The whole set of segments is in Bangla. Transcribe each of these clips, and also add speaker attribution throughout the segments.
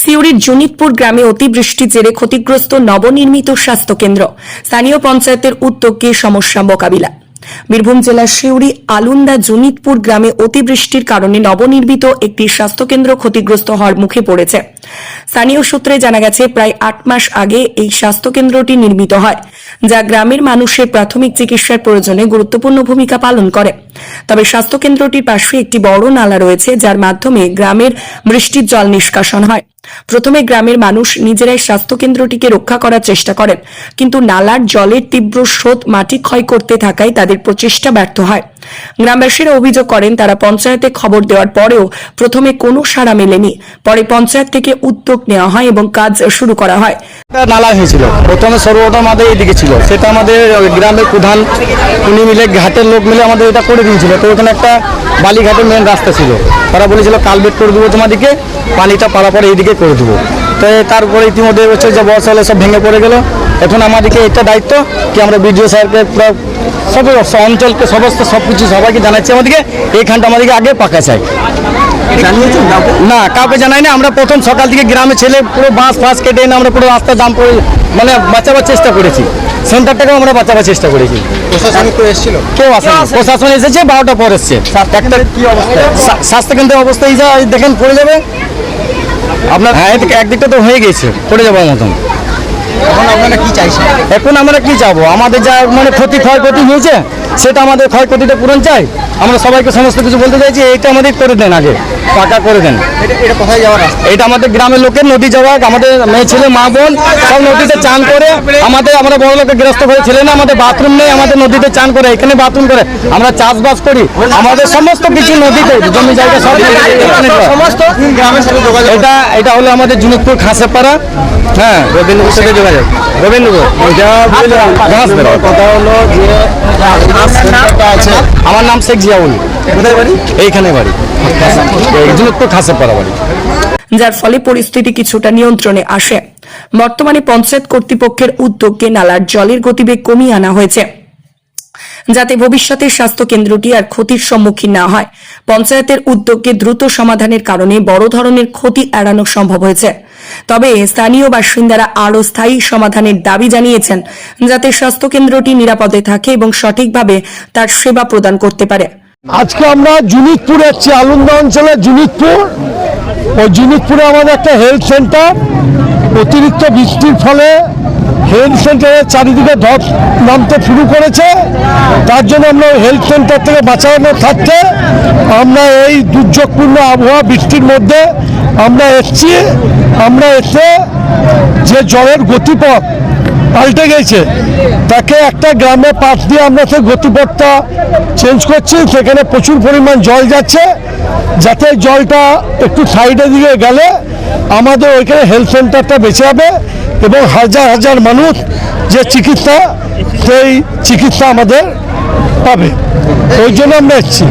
Speaker 1: সিউড়ির জুনিতপুর গ্রামে অতিবৃষ্টির জেরে ক্ষতিগ্রস্ত নবনির্মিত স্বাস্থ্যকেন্দ্র। স্থানীয় পঞ্চায়েতের উদ্যোগে সমস্যা মোকাবিলা। বীরভূম জেলার সিউড়ি আলুন্দা জুনিতপুর গ্রামে অতিবৃষ্টির কারণে নবনির্মিত একটি স্বাস্থ্যকেন্দ্র ক্ষতিগ্রস্ত হওয়ার মুখে পড়েছে। স্থানীয় সূত্রে জানা গেছে, প্রায় আট মাস আগে এই স্বাস্থ্যকেন্দ্রটি নির্মিত হয়। যা গ্রামের মানুষের প্রাথমিক চিকিৎসার প্রয়োজনে গুরুত্বপূর্ণ ভূমিকা পালন করে। তবে স্বাস্থ্যকেন্দ্রটির পাশে একটি বড় নালা রয়েছে, যার মাধ্যমে গ্রামের বৃষ্টির জল নিষ্কাশন হয়। প্রথমে গ্রামের মানুষ নিজেরাই স্বাস্থ্যকেন্দ্রটিকে রক্ষা করার চেষ্টা করেন, কিন্তু নালার জলের তীব্র স্রোত মাটি ক্ষয় করতে থাকায় তাদের প্রচেষ্টা ব্যর্থ হয়। গ্রামবাসীরা অভিযোগ করেন, তারা পঞ্চায়েতে খবর দেওয়ার পরেও প্রথমে কোনো সাড়া মেলেনি। পরে পঞ্চায়েত থেকে উদ্যোগ নেওয়া হয় এবং কাজ শুরু করা হয়।
Speaker 2: নালা হয়েছিল। প্রথমে সর্বপ্রথম আমাদের এইদিকে ছিল। সেটা আমাদের গ্রামের প্রধান, উনি মিলে ঘাটের লোক মিলে আমাদের এটা করে দিয়েছিল। তো ওখানে একটা বালিঘাটের মেন রাস্তা ছিল। তারা বলেছিল কালবেট করে দেবো তোমাদিকে পানিটা পারাপার এইদিকে করে দেবো। তো তারপরে ইতিমধ্যে হচ্ছে যে বর্ষা হলে সব ভেঙে পড়ে গেল। এখন আমাদেরকে এটা দায়িত্ব কি আমরা বিডিও স্যারকে পুরো সব অঞ্চলকে সমস্ত সব কিছু সবাইকে জানাচ্ছি আমাদেরকে এইখানটা আমাদেরকে আগে পাকা চাই। না কাউকে জানাই না আমরা প্রথম সকাল থেকে গ্রামে ছেলে পুরো বাঁশ ফাঁস কেটে এনে আমরা পুরো রাস্তা জাম করে মানে বাঁচাবার চেষ্টা করেছি। সেন্টারটাকেও আমরা বাঁচাবার চেষ্টা করেছি। কেউ আসেনি। প্রশাসন এসেছে বারোটা পর এসছে। একটা
Speaker 3: অবস্থা?
Speaker 2: স্বা- স্বাস্থ্যকেন্দ্রের অবস্থা এই যা দেখেন পড়ে যাবে। আপনার হ্যাঁ একদিকটা তো হয়ে গেছে পড়ে যাবার মতন।
Speaker 3: এখন আপনারা কি চাইছেন?
Speaker 2: এখন আমরা কি চাবো? আমাদের যা মানে ক্ষতি ক্ষয়ক্ষতি হয়েছে সেটা আমাদের ক্ষয়ক্ষতিটা পূরণ চাই। আমরা সবাইকে সমস্ত কিছু বলতে চাইছি এটা আমাদের করে দেন আগে পাকা করে দেন।
Speaker 3: এটা এটা কোথায় যাওয়ার
Speaker 2: এটা আমাদের গ্রামের লোকের নদী যাওয়া আমাদের মেয়ে ছেলে মা বোন সব নদীতে চান করে আমাদের আমরা বড় লোকের গ্রস্ত হয়ে ছেলে না আমাদের বাথরুম নেই আমাদের নদীতে চান করে এখানে বাথরুম করে। আমরা চাষবাস করি। আমাদের সমস্ত কিছু নদীতে জমি জায়গা সব করা। এটা এটা হলো আমাদের জুনিকপুর খাসেপাড়া। হ্যাঁ রবীন্দ্রপুর সাথে যোগাযোগ। রবীন্দ্রপুর
Speaker 3: কথা হলো যে আছে
Speaker 2: আমার নাম শেখ জিয়াউল।
Speaker 3: কোথায় বাড়ি?
Speaker 2: এইখানে বাড়ি। খাসেপাড়া বাড়ি।
Speaker 1: যার ফলে পরিস্থিতি কিছুটা নিয়ন্ত্রণে আসে। বর্তমানে পঞ্চায়েত কর্তৃপক্ষের উদ্যোগে নালার জলের গতিবেগ কমিয়ে আনা হয়েছে। যাতে ভবিষ্যতে স্বাস্থ্য কেন্দ্রটি আর ক্ষতির সম্মুখীন না হয়। পঞ্চায়েতের উদ্যোগে দ্রুত সমাধানের কারণে বড় ধরনের ক্ষতি এড়ানো সম্ভব হয়েছে। তবে স্থানীয় বাসিন্দারা আরও স্থায়ী সমাধানের দাবি জানিয়েছেন, যাতে স্বাস্থ্য কেন্দ্রটি নিরাপদে থাকে এবং সঠিকভাবে তার সেবা প্রদান করতে পারে।
Speaker 4: আজকে আমরা জুনিতপুর যাচ্ছি আলন্দা অঞ্চলের জুনিতপুর, ওই জুনিতপুরে আমাদের একটা হেলথ সেন্টার, অতিরিক্ত বৃষ্টির ফলে হেলথ সেন্টারের চারিদিকে ধপ নামতে শুরু করেছে। তার জন্য আমরা হেলথ সেন্টার থেকে বাঁচানো থাকতে আমরা এই দুর্যোগপূর্ণ আবহাওয়া বৃষ্টির মধ্যে আমরা এসছি। আমরা এসে যে জলের গতিপথ পাল্টে গেছে। তাকে একটা গ্রামে পাশ দিয়ে আমরা সেই গতিপথটা চেঞ্জ করছি, সেখানে প্রচুর পরিমাণ জল যাচ্ছে। যাতে জলটা একটু সাইডের দিকে গেলে আমাদের ওইখানে হেলথ সেন্টারটা বেঁচে যাবে এবং হাজার হাজার মানুষ যে চিকিৎসা, সেই চিকিৎসা আমাদের পাবে। ওই জন্য আমরা এসেছি।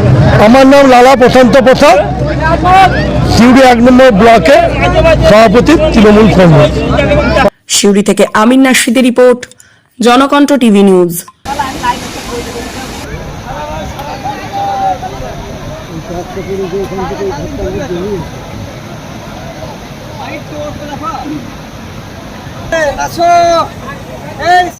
Speaker 4: আমার নাম লালা প্রশান্ত প্রসাদ। সিউড়ি এক নম্বর ব্লকে সভাপতি তৃণমূল কংগ্রেস।
Speaker 1: সিউড়ি থেকে আমিন নাসিদের রিপোর্ট জনকণ্ঠ টিভি নিউজ।